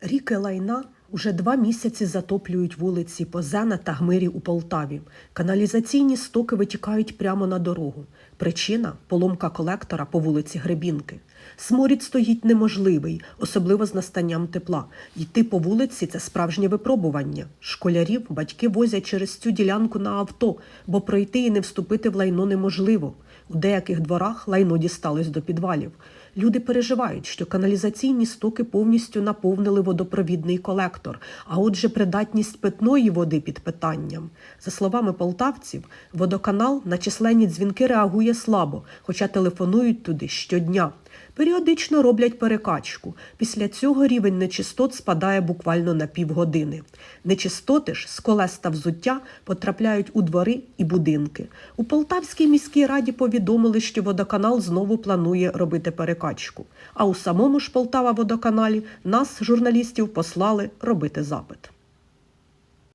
Ріки лайна уже два місяці затоплюють вулиці Позена та Гмирі у Полтаві. Каналізаційні стоки витікають прямо на дорогу. Причина поломка колектора по вулиці Гребінки. Сморід стоїть неможливий, особливо з настанням тепла. Йти по вулиці це справжнє випробування. Школярів батьки возять через цю ділянку на авто, бо пройти і не вступити в лайно неможливо. У деяких дворах лайно дісталось до підвалів. Люди переживають, що каналізаційні стоки повністю наповнили водопровідний колектор, а отже, придатність питної води під питанням. За словами полтавців, водоканал на численні дзвінки реагує слабо, хоча телефонують туди щодня. Періодично роблять перекачку. Після цього рівень нечистот спадає буквально на півгодини. Нечистоти ж з колес та взуття потрапляють у двори і будинки. У Полтавській міській раді повідомили, що водоканал знову планує робити перекачку. А у самому ж Полтава водоканалі нас, журналістів, послали робити запит.